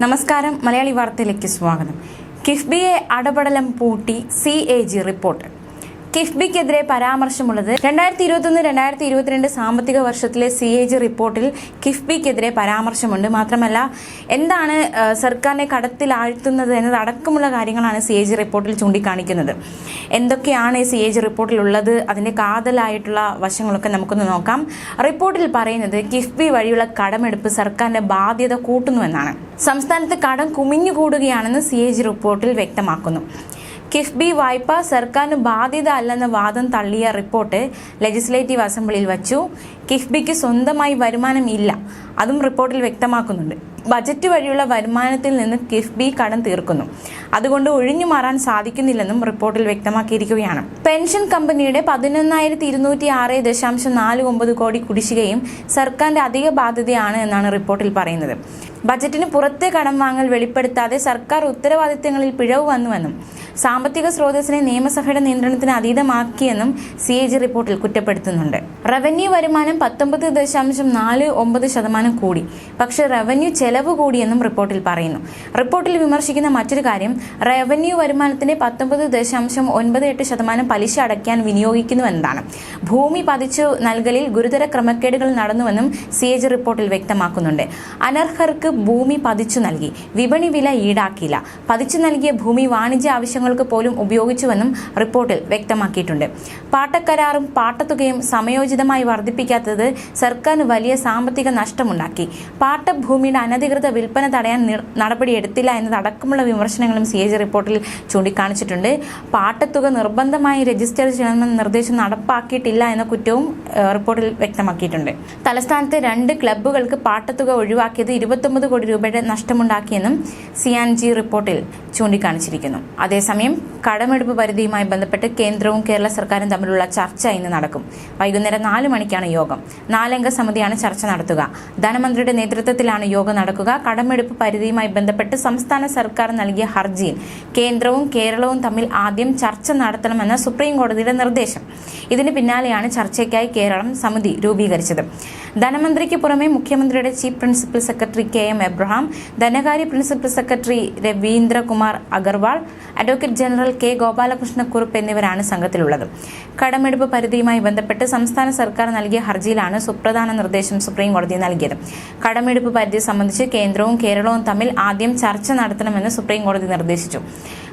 നമസ്കാരം. മലയാളി വാർത്തയിലേക്ക് സ്വാഗതം. കിഫ്ബിയെ അടപടലം പൂട്ടി സി എ ജി റിപ്പോർട്ട്. കിഫ്ബിക്കെതിരെ പരാമർശമുള്ളത് രണ്ടായിരത്തി ഇരുപത്തൊന്ന് രണ്ടായിരത്തി ഇരുപത്തിരണ്ട് സാമ്പത്തിക വർഷത്തിലെ സി എ ജി റിപ്പോർട്ടിൽ കിഫ്ബിക്കെതിരെ പരാമർശമുണ്ട്. മാത്രമല്ല എന്താണ് സർക്കാരിനെ കടത്തിലാഴ്ത്തുന്നത് എന്നതടക്കമുള്ള കാര്യങ്ങളാണ് സി എ ജി റിപ്പോർട്ടിൽ ചൂണ്ടിക്കാണിക്കുന്നത്. എന്തൊക്കെയാണ് സി എ ജി റിപ്പോർട്ടിൽ ഉള്ളത് അതിന്റെ കാതലായിട്ടുള്ള വശങ്ങളൊക്കെ നമുക്കൊന്ന് നോക്കാം. റിപ്പോർട്ടിൽ പറയുന്നത് കിഫ്ബി വഴിയുള്ള കടമെടുപ്പ് സർക്കാരിന്റെ ബാധ്യത കൂട്ടുന്നുവെന്നാണ്. സംസ്ഥാനത്ത് കടം കുമിഞ്ഞുകൂടുകയാണെന്ന് സി എ ജി റിപ്പോർട്ടിൽ വ്യക്തമാക്കുന്നു. കിഫ്ബി വായ്പ സർക്കാരിന് ബാധ്യത അല്ലെന്ന വാദം തള്ളിയ റിപ്പോർട്ട് ലെജിസ്ലേറ്റീവ് അസംബ്ലിയിൽ വച്ചു. കിഫ്ബിക്ക് സ്വന്തമായി വരുമാനം ഇല്ല. അതും റിപ്പോർട്ടിൽ വ്യക്തമാക്കുന്നുണ്ട്. ബജറ്റ് വഴിയുള്ള വരുമാനത്തിൽ നിന്ന് കിഫ്ബി കടം തീർക്കുന്നു. അതുകൊണ്ട് ഒഴിഞ്ഞു മാറാൻ സാധിക്കുന്നില്ലെന്നും റിപ്പോർട്ടിൽ വ്യക്തമാക്കിയിരിക്കുകയാണ്. പെൻഷൻ കമ്പനിയുടെ പതിനൊന്നായിരത്തി ഇരുന്നൂറ്റി ആറ് ദശാംശം നാല് ഒമ്പത് കോടി കുടിശ്ശികയും സർക്കാരിന്റെ അധിക ബാധ്യതയാണ് എന്നാണ് റിപ്പോർട്ടിൽ പറയുന്നത്. ബജറ്റിന് പുറത്തെ കടം വാങ്ങൽ വെളിപ്പെടുത്താതെ സർക്കാർ ഉത്തരവാദിത്തങ്ങളിൽ പിഴവ് വന്നുവെന്നും സാമ്പത്തിക സ്രോതസ്സിനെ നിയമസഭയുടെ നിയന്ത്രണത്തിന് അതീതമാക്കിയെന്നും സി എ ജി റിപ്പോർട്ടിൽ കുറ്റപ്പെടുത്തുന്നുണ്ട്. റവന്യൂ വരുമാനം പത്തൊമ്പത് ദശാംശം നാല് ഒമ്പത് ശതമാനം കൂടി. പക്ഷേ റവന്യൂ ചെലവ് കൂടിയെന്നും റിപ്പോർട്ടിൽ പറയുന്നു. റിപ്പോർട്ടിൽ വിമർശിക്കുന്ന മറ്റൊരു കാര്യം റവന്യൂ വരുമാനത്തിന്റെ പത്തൊമ്പത് ദശാംശം ഒൻപത് എട്ട് ശതമാനം പലിശ അടയ്ക്കാൻ വിനിയോഗിക്കുന്നു എന്നതാണ്. ഭൂമി പതിച്ചു നൽകലിൽ ഗുരുതര ക്രമക്കേടുകൾ നടന്നുവെന്നും സി എ ജി റിപ്പോർട്ടിൽ വ്യക്തമാക്കുന്നുണ്ട്. അനർഹർക്ക് ഭൂമി പതിച്ചു നൽകി. വിപണി വില ഈടാക്കിയില്ല. പതിച്ചു നൽകിയ ഭൂമി വാണിജ്യ ആവശ്യങ്ങൾക്ക് പോലും ഉപയോഗിച്ചുവെന്നും റിപ്പോർട്ടിൽ വ്യക്തമാക്കിയിട്ടുണ്ട്. പാട്ടക്കരാറും പാട്ടത്തുകയും സമയോചിതമായി വർദ്ധിപ്പിക്കാത്തത് സർക്കാരിന് വലിയ സാമ്പത്തിക നഷ്ടമുണ്ടാക്കി. പാട്ടഭൂമിയുടെ അനധികൃത വിൽപ്പന തടയാൻ നടപടിയെടുത്തില്ല എന്നതടക്കമുള്ള വിമർശനങ്ങളും സി എ ജി റിപ്പോർട്ടിൽ ചൂണ്ടിക്കാണിച്ചിട്ടുണ്ട്. പാട്ടത്തുക നിർബന്ധമായി രജിസ്റ്റർ ചെയ്യണമെന്ന നിർദ്ദേശം നടപ്പാക്കിയിട്ടില്ല എന്ന കുറ്റവും റിപ്പോർട്ടിൽ വ്യക്തമാക്കിയിട്ടുണ്ട്. തലസ്ഥാനത്തെ രണ്ട് ക്ലബ്ബുകൾക്ക് പാട്ടത്തുക ഒഴിവാക്കിയത് ഇരുപത്തൊമ്പത് കോടി രൂപയുടെ നഷ്ടമുണ്ടാക്കിയെന്നും സി ആൻഡ് ജി റിപ്പോർട്ടിൽ ചൂണ്ടിക്കാണിച്ചിരിക്കുന്നു. അതേസമയം കടമെടുപ്പ് പരിധിയുമായി ബന്ധപ്പെട്ട് കേന്ദ്രവും കേരള സർക്കാരും തമ്മിലുള്ള ചർച്ച ഇന്ന് നടക്കും. വൈകുന്നേരം നാല് മണിക്കാണ് യോഗം. നാലംഗ സമിതിയാണ് ചർച്ച നടത്തുക. ധനമന്ത്രിയുടെ നേതൃത്വത്തിലാണ് യോഗം നടക്കുക. കടമെടുപ്പ് പരിധിയുമായി ബന്ധപ്പെട്ട് സംസ്ഥാന സർക്കാർ നൽകിയ ഹർജിയിൽ കേന്ദ്രവും കേരളവും തമ്മിൽ ആദ്യം ചർച്ച നടത്തണമെന്ന സുപ്രീം കോടതിയുടെ നിർദ്ദേശം. ഇതിന് പിന്നാലെയാണ് ചർച്ചയ്ക്കായി കേരളം സമിതി രൂപീകരിച്ചത്. ധനമന്ത്രിക്ക് പുറമെ മുഖ്യമന്ത്രിയുടെ chief principal secretary K M Abraham ധനകാര്യ principal secretary Ravindrakumar Agarwal advocate general K Gopalakrishnakurup എന്നിവരാണ് സംഘത്തിലുള്ളത്. കടമെടുപ്പ് പരിധിയുമായി ബന്ധപ്പെട്ട് സംസ്ഥാന സർക്കാർ നൽകിയ ഹർജിയിലാണ് സുപ്രധാന നിർദ്ദേശം സുപ്രീം കോടതി നൽകിയത്. കടമെടുപ്പ് പരിധി സംബന്ധിച്ച് കേന്ദ്രവും കേരളവും തമ്മിൽ ആദ്യം ചർച്ച നടത്തണമെന്ന് സുപ്രീം കോടതി നിർദ്ദേശിച്ചു.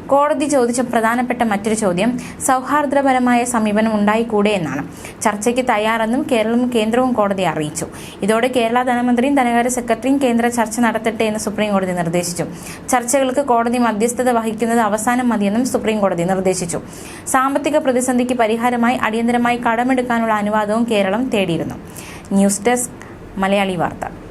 കോടതി ചോദിച്ച പ്രധാനപ്പെട്ട മറ്റൊരു ചോദ്യം സൗഹാർദ്ദപരമായ സമീപനം ഉണ്ടായിക്കൂടെ എന്നാണ്. ചർച്ചയ്ക്ക് തയ്യാറെന്നും കേരളവും കേന്ദ്രവും കോടതി അറിയിച്ചു. ഇതോടെ കേരള ധനമന്ത്രിയും ധനകാര്യ സെക്രട്ടറിയും കേന്ദ്ര ചർച്ച നടത്തട്ടെ എന്ന് സുപ്രീം കോടതി നിർദ്ദേശിച്ചു. ചർച്ചകൾക്ക് കോടതി മധ്യസ്ഥത വഹിക്കുന്നത് അവസാനം മതിയെന്നും സുപ്രീം കോടതി നിർദ്ദേശിച്ചു. സാമ്പത്തിക പ്രതിസന്ധിക്ക് പരിഹാരമായി അടിയന്തരമായി കടമെടുക്കാനുള്ള അനുവാദവും കേരളം തേടിയിരുന്നു. ന്യൂസ് ഡെസ്ക് മലയാളി വാർത്ത.